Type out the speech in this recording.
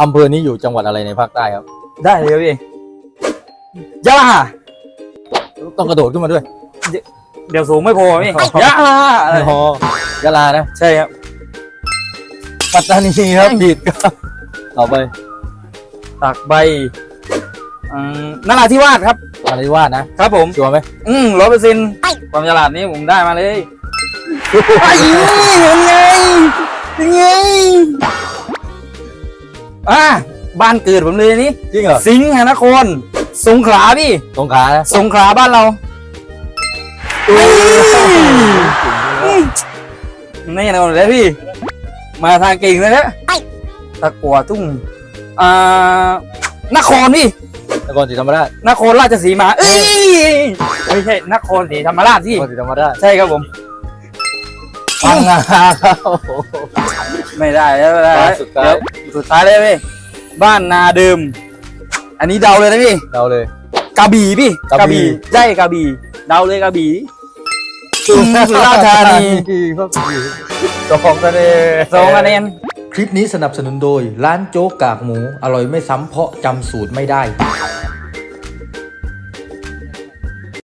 อำเภอนี้อยู่จังหวัดอะไรในภาคใต้ครับ ได้เลยพี่ยะลาต้องกระโดดขึ้นมาด้วย เดี๋ยวสูงไม่พอพี่ยะลาอะไรอ๋อยะลานะ ใช่ครับ ปัตตานีครับผิดครับ ต่อไปตากใบอืมนราธิวาสครับอะไรวาดนะ ครับผมชัวร์ไหมอืมร้อยเปอร์เซ็นต์ความฉลาดนี้ผมได้มาเลยไอ้ยังไงยังไง อะบ้านเกิดผมเลยนี่จริงเหรอสิงห์นครสงขลาพี่สงขลานะสงขลาบ้านเราแน่นอนเลยพี่ มาทางเก่งเลยนะตะกัวทุ่งอ่านครพี่นครศรีธรรมราชนครราชสีมา เอ้ยไม่ใช่นครศรีธรรมราชที่นครศรีธรรมราชใช่ครับผมพังงาครับโอ้โหไม่ได้แล้วไม่ได้แล้วสุดท้ายเดี๋ยว สุดท้ายเลยพี่ บ้านนาเดิม อันนี้เดาเลยนะพี่เราเลย กระบี่พี่กระบี่ ใช่กระบี่เดาเลยกระบี่สุราษฎร์ธานีครับสองคะแนนสองคะแนนคลิปนี้สนับสนุนโดย ร้านโจ๊กกากหมู อร่อยไม่ซ้ำเพราะจำสูตรไม่ได้